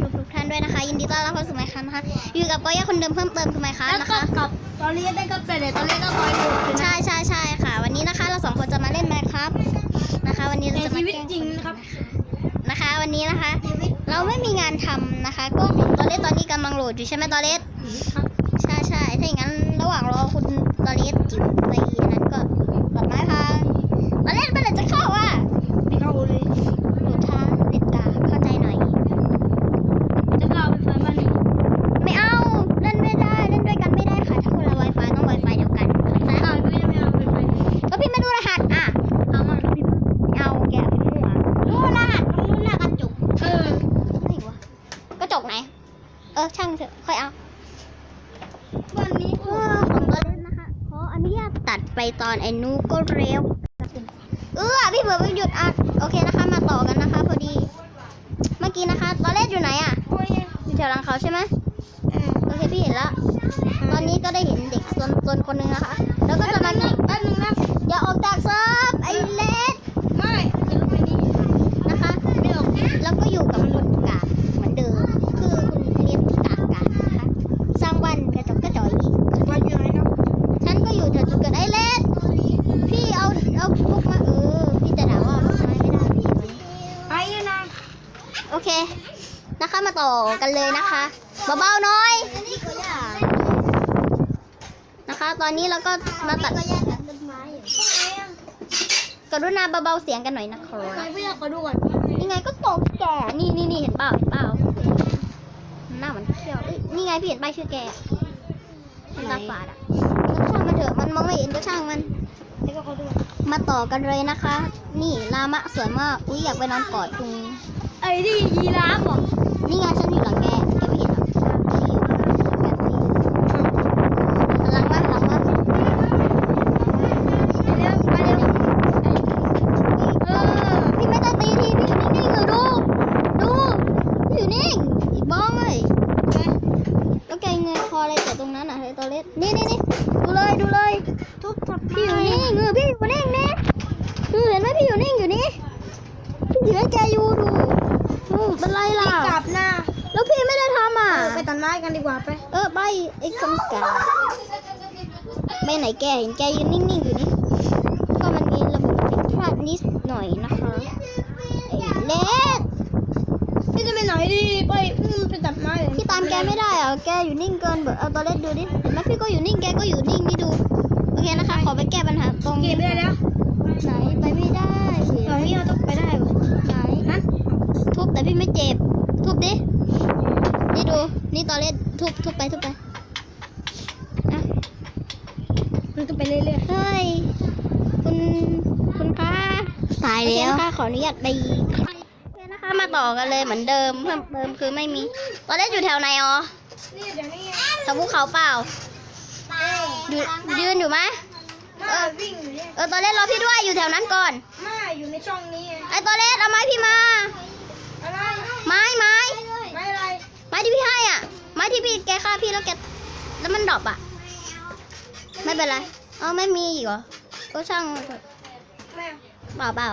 ทุกทุกๆท่านด้วยนะคะ ยินดีต้อนรับเข้าสู่ไมค์ครับนะคะ อยู่กับก้อยาคนเดิมเพิ่มเติมคือไมค์ครับแล้วนะก็คะกับตอนนี้ได้ก็เป็นเลยตอนนี้ก็คอยดูใช่ใช่ใช่ค่ะ วันนี้นะคะ เราสองคนจะมาเล่นไมค์ครับนะคะ วันนี้ในเราจะมาชีวิตแกล้จริงนะครับนะคะ วันนี้นะคะ เราไม่มีงานทำนะคะ ก็ตอนเล่นตอนนี้กำลังโหลดอยู่ใช่ไหมตอนเล่น ครับ ใช่ใช่ถ้าอย่างนั้นระหว่างรอคุณตอนเล่นจิ๋วไปนั้นก็ตัดไม้พังตอนเล่นเมื่อไหร่จะเข้าอะ ไม่เข้าเลย โหลดช้าเด็ดกาเข้าใจหน่อย จะกล่าวไปไฟบ้านนี้ ไม่เอา เล่นไม่ได้ เล่นด้วยกันไม่ได้ค่ะ ถ้าคนละ Wi-Fi ต้อง Wi-Fi เดียวกันเข้าใจ อ้าวไม่ไม่เอาไปไฟ ก็พี่ไม่ดูรหัส อะ เอามาพี่ ไม่เอาแกะมั่วดูรหัสมันนู่นหน้ากระจก เออ ไหนวะกระจกไหน เออ ช่างเถอะ ค่อยเอา วันนี้ เออของตัวเล่นนะคะ ขออนุญาต ตัดไปตอนไอ้นูก็เร็ว เออพี่เบิร์ดหยุดอะโอเคนะคะ มาต่อกันนะคะ พอดี เมื่อกี้นะคะ ตอนเล่นอยู่ไหนอะโอ้ยอยู่แถวหลังเขาใช่ไหมเออโอเคพี่เห็นแล้ว ตอนนี้ก็ได้เห็นเด็กซนๆคนหนึงนะคะ แล้วก็จะมา แป๊บนึงนะ อย่าออกจากเซิร์ฟไอ้เลส ไม่จะลงไปนี่ นะคะ ไม่ออก แล้วก็อยู่กับคนกากเหมือนเดิม คือคุณเลียนที่กากกากนะคะ สร้างบ้านกระจกกระจอยอีก วันอยู่ไหนครับ ฉันก็อยู่แถวจุดเกิดไอ้เลสพี่เอาเอาพวกมาเออ พี่จะด่าว่าพวกไม้ไม่ได้พี่ ไปอยู่นะ โอเค นะคะมา ต่อกันเลยนะคะเบาๆหน่อย นะคะ ตอนนี้เราก็มาตัดกรุณาเบาๆเสียงกันหน่อยนะคะไปพี่อยากขอดูก่อนนี่ไงก็ตกแกนี่นี่นี่เห็นเปล่าเห็นเปล่าหน้ามันเขี้ยวเอ้ยนี่ไงพี่เห็นป้ายชื่อแกมันตาฝาดอะแล้วช่างมันเถอะมันมองไม่เห็นก็ช่างมันเดี๋ยวก็ขอดูมาต่อกันเลยนะคะ นี่ลามะสวยมากอุ้ยอยากไปนอนกอดคุงไอ้ที่ยีราฟเหรอ นี่ไงฉันอยู่หลังแกแกไม่เห็นหรอกนี่อยู่แบบนี้หลังมาหลังมาเร็วไปเร็วเออพี่ไม่ต้องตีทีพี่อยู่นิ่งๆเลยดูดูพี่อยู่นิ่งอีบ้องเลยแล้วแกเงยคออะไรแต่ตรงนั้นอะเฮ้ยตัวเล็กนี่นี่นี่ดูเลยดูเลยทุบทับพี่อยู่นิ่งเออพี่อยู่นิ่งนี่เออเห็นไหมพี่อยู่นิ่งอยู่นี่พี่อยู่ให้แกอยู่ดูเออเป็นไรล่ะ พี่ไม่ได้ทำอะเออไปตัดไม้กันดีกว่าไป เออไปไอ้คำกาไปไหนแกเห็นแกยืนนิ่งๆอยู่นี่ ก็มันมีระบบผิดพลาดนิดหน่อยนะคะไอ้เล็กพี่จะไปไหนดีไปอืมไปตัดไม้เหรอพี่ตามแกไม่ได้อะแกอยู่นิ่งเกินเบิดเอาตัวเล็กดูดิเห็นไหมพี่ก็อยู่นิ่งแกก็อยู่นิ่งนี่ดู โอเคนะคะ ขอไปแก้ปัญหาตรงเก็บไม่ได้แล้วไหนไปไม่ได้ตอนนี้เราต้องไปได้เหรอไหนนั่นทุบแต่พี่ไม่เจ็บทุบดิ นี่ดูนี่ตอนเล่นทุบทุบไปทุบไปอะมันก็ไปเรื่อยเฮ้ย คุณคุณคะตายแล้วค่ะขออนุญาตไปโอเคนะคะมาต่อกันเลยเหมือนเดิมเพิ่มเติมคือไม่มี ตอนเล่นอยู่แถวไหนอ๋อๆนี่เดี๋ยวนี้แถวภูเขาเปล่าอยู่ยืนอยู่ไหมมาวิ่งอยู่เนี่ยเออตอนเล่นรอพี่ด้วยอยู่แถวนั้นก่อนมาอยู่ในช่องนี้ไงไอ้ตอนเล่นเอาไม้พี่มาอะไรไม้ไม้ไม่อะไรไม้ ที่พี่ให้อะ ไม้ที่พี่แกฆ่าพี่แล้วแกแล้วมันดรอปอะ ไม่เป็นไรเอาไม่มีอีกเหรอก็ช่างเถอะแม่เปล่าเปล่า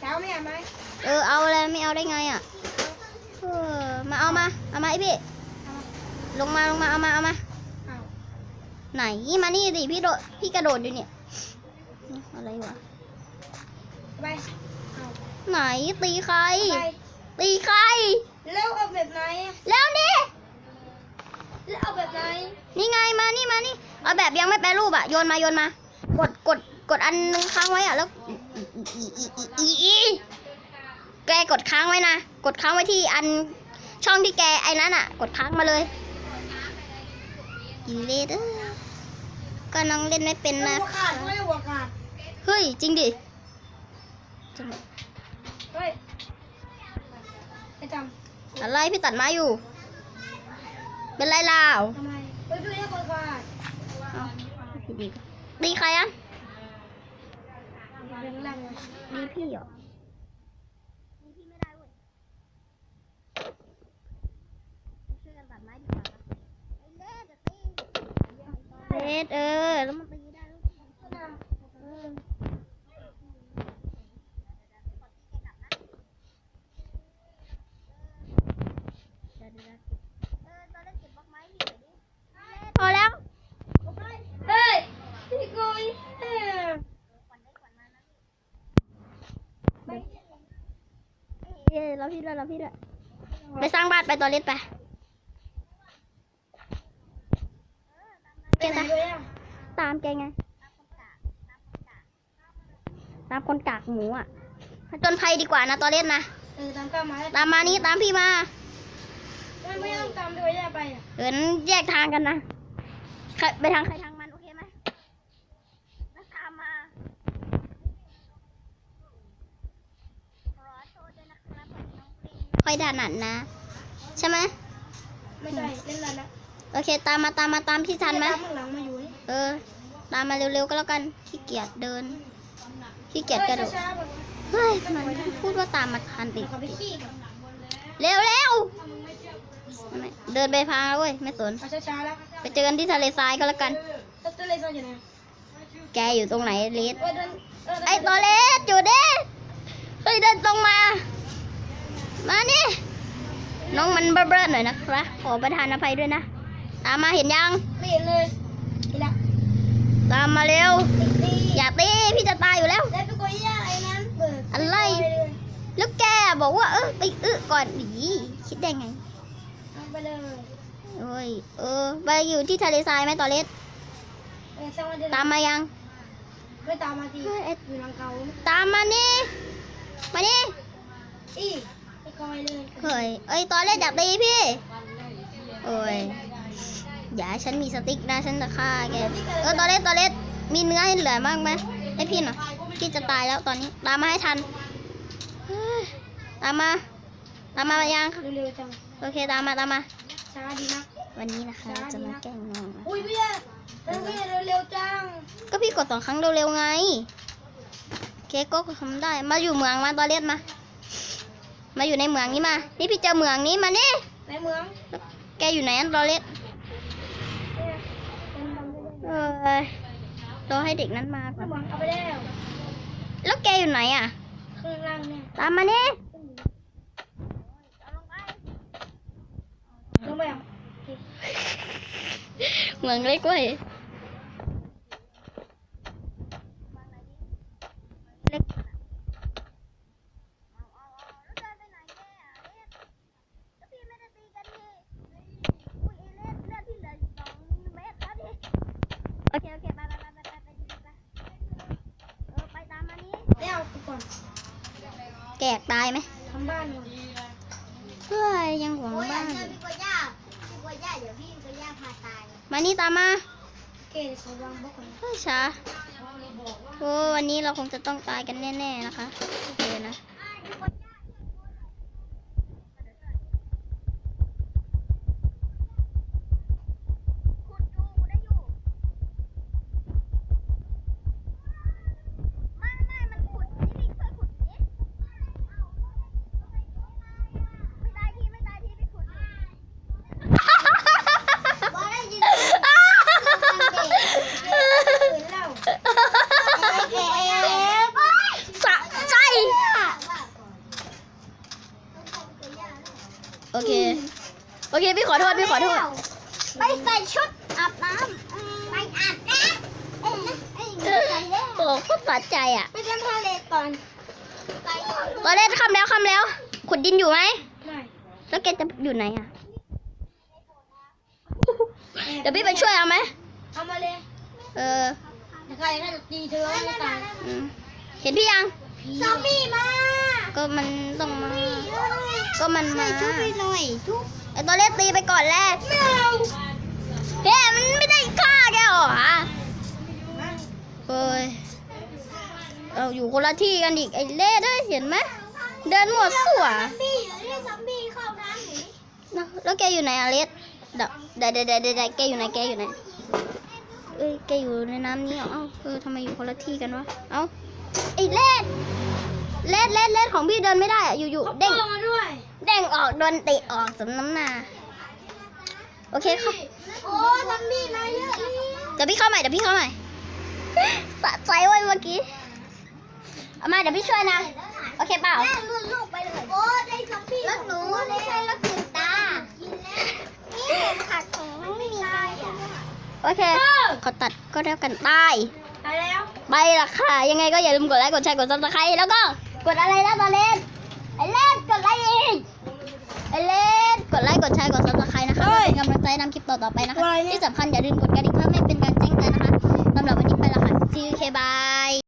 เช้าไม่เอาไหมเออเอาอะไรไม่เอาได้ไงอะเออมาเอามาเอามาไอพี่ลงมาลงมาเอามาเอามาเอาไหนมานี่ดิพี่โดดพี่กระโดดอยู่เนี่ยอะไรวะไปเอาไหนตีใครไปตีใคร แล้วเอาแบบไหนแล้วนี่แล้วเอาแบบไหนนี่ไงมานี่มานี่ เอาแบบยังไม่แปรรูปอะ โยนมาโยนมา กดกดกดอันนึงค้างไว้อะแล้วอีอีอีอีอีแกกดค้างไว้นะ กดค้างไว้ที่อันช่องที่แกไอ้นั้นอะ กดค้างมาเลยอีเลดเอ้ยก็น้องเล่นไม่เป็นนะหัวขาดไม่หัวขาดเฮ้ย จริงดิจริงเฮ้ยไปจ อะไรพี่ตัดไม้อยู่ เป็นไรล่าวำทำไมไปดูให้หัวขาดเอาพี่ดีตีใครอะเรื่องแรงเลยดีพี่เหรอเลดเออ แล้วมันตีได้แล้วเออ รอพี่ด้วยไปสร้างบ้านไปตัวเล็กไปไปไหนด้วยอะตามแกไง ตามคนกากหมูอะจนภัยดีกว่านะตัวเล็กนะเออตามกล้ามาแล้วตามมานี่ตามพี่มาไม่ไม่ต้องตามด้วยย่าไปอะเดินแยกทางกันนะใครไปทางใครทางมันโอเคไหมแล้วตามมาค่อย ด่านัดนะ ใช่ไหมไม่ใช่เล่นแล้วนะโอเค ตามมาตามมาตามพี่ทันไหมตามข้างหลังมาอยู่นี่เออ ตามมาเร็วๆก็แล้วกันขี้เกียจเดินขี้เกียจกระโดดช้าๆแบบเฮ้ยมันพูดว่าตามมาทันติดเขาไปขี้ก่อนเร็วเร็วไม่เดินไปพาเว้ยไม่สนเอาช้าๆแล้วไปเจอกันที่ทะเลทรายก็แล้วกันต้นต้นเลยซ่อนอยู่ไหนแกอยู่ตรงไหนเลสเออเดินเดินไอตัวเล็กอยู่เด้เฮ้ยเดินตรงมา มานี่น้องมันเบ้อๆหน่อยนะครับขอประทานอภัยด้วยนะ ตามมาเห็นยัง ไม่เห็นเลยอีละตามมาเร็ว ตีอย่าตีพี่จะตายอยู่แล้ว แล้วไปกดย่าไอ้นั้นเปิดอะไรแล้วแกบอกว่าเออไปอึก่อนดีคิดได้ไง เอาไปเลยโอ้ย เออ ไปอยู่ที่ทะเลทรายไหมตอเล็กเออช่างมันเดินตามมายัง ไม่ตามมาทีเฮ้ยไอ้ อยู่หลังเขาตามมานี่ มานี่ อี ไปคอยเลยเฮ้ยเอ้ยตอเล็กอย่าตีพี่โอ้ยอย่าให้ฉันมีสติ๊กนะฉันจะฆ่าแกเออตอเล็กตอเล็กมีเนื้อให้เหลือบ้างไหมให้พี่หน่อยพี่จะตายแล้วตอนนี้ตามมาให้ทันเฮ้ยตามมาตามมายังเร็วๆจังโอเคตามมาตามมาช้าดีนะวันนี้นะคะเราจะมาแกล้งน้องนะอุ้ยพี่อะเร็วพี่เร็วๆจังก็พี่กดสองครั้งเร็วๆไงเคก็ทำได้มาอยู่เมืองมาตอนเล็กมา มาอยู่ในเมืองนี้มา นี่พี่เจอเมืองนี้มานี่ในเมืองแกอยู่ไหนอันตอนเล็กเนี่ยเป็นทำได้เอ้ยรอให้เด็กนั้นมาก่ในอนเมืองเอาไปแล้วแล้วแกอยู่ไหนอะ ข้างล่างเนี่ยตามมานี่ลงไปอะเมืองเล็กเว้ยเล็กโอเค โอเค ไปไปไปไปไปไปไปเออ ไปตามมานี้ เดี๋ยวกูก่อน แกกตายไหมทำบ้านก่อนเฮ้ยยังหวังบ้านอยู่มานี่ตามมาเกดเขาวางบล็อกก่อนเฮ้ยช้าโอ้วันนี้เราคงจะต้องตายกันแน่ๆนะคะโอเคนะ ษพี่ขอโทษไปใส่ชุดอาบน้ำไปอาบน้ำเอ้ยนะเอ้ยไปแล้วโอ้โคตรสะใจอะ ไปทำทะเลก่อนไปตอนเล่นคำแล้วคำแล้ว ขุดดินอยู่ไหม ไม่แล้วแกจะอยู่ไหนอะ เดี๋ยวพี่ไปช่วยเอาไหม เอามาเลยเออถ้าใครก็จะตีเธอไม่ตายอืมเห็นพี่ยัง ซอมบี้มา ก็มันต้องมา ก็มันมา ช่วยทุบไปหน่อยทุบ ไอตัวเล็กตีไปก่อนแล้วไม่เอาแกมันไม่ได้ฆ่าแกหรอฮะเฮ้ยเราอยู่คนละที่กันอีกไอ้เล่ได้ยเห็นไหมเดินหมดสั่วซอมบี้เรียกซอมบี้เข้าน้ำหนีนะแล้วแกอยู่ไหนอะเลสเดี๋ยวเดี๋ยวเดี๋ยวเดี๋ยวเดี๋ยวแกอยู่ไหนแกอยู่ไหนเอ้ยแกอยู่ในน้ำนี้เหรอเอ้าเออทำไมอยู่คนละที่กันวะเอ้าไอ้เลสเลสเลสเลสของพี่เดินไม่ได้อะอยู่ๆเด้งลงมาด้วย เด้งออกโดนเตะออกสมน้ำหน้า โอเคค่ะโอ้ซอมบี้มาเยอะเลยเดี๋ยวพี่เข้าใหม่เดี๋ยวพี่เข้าใหม่สะใจไว้เมื่อกี้ เอามาเดี๋ยวพี่ช่วยนะ โอเคเปล่าแม่ลุนลูกไปเลย โอ้ได้ซอมบี้รถหนูไม่ใช่รถตื่นตากินแล้วนี่ผักของไม่มีตายอะโอเค ขอตัดก็แล้วกันตายตายแล้วไปละค่ะ ยังไงก็อย่าลืมกดไลค์ กดแชร์ กดซับสไครต์แล้วก็ กดอะไรนะตอนเล่นไอ้เล่นกดไลค์ ไอเล่น กดไลค์กดแชร์กดซับสไครต์นะคะเป็นกำลังใจนำคลิปต่อๆไปนะคะที่สำคัญอย่าลืมกดกระดิ่งเพื่อไม่เป็นการแจ้งเตือนนะคะสำหรับวันนี้ไปละค่ะซีเคบาย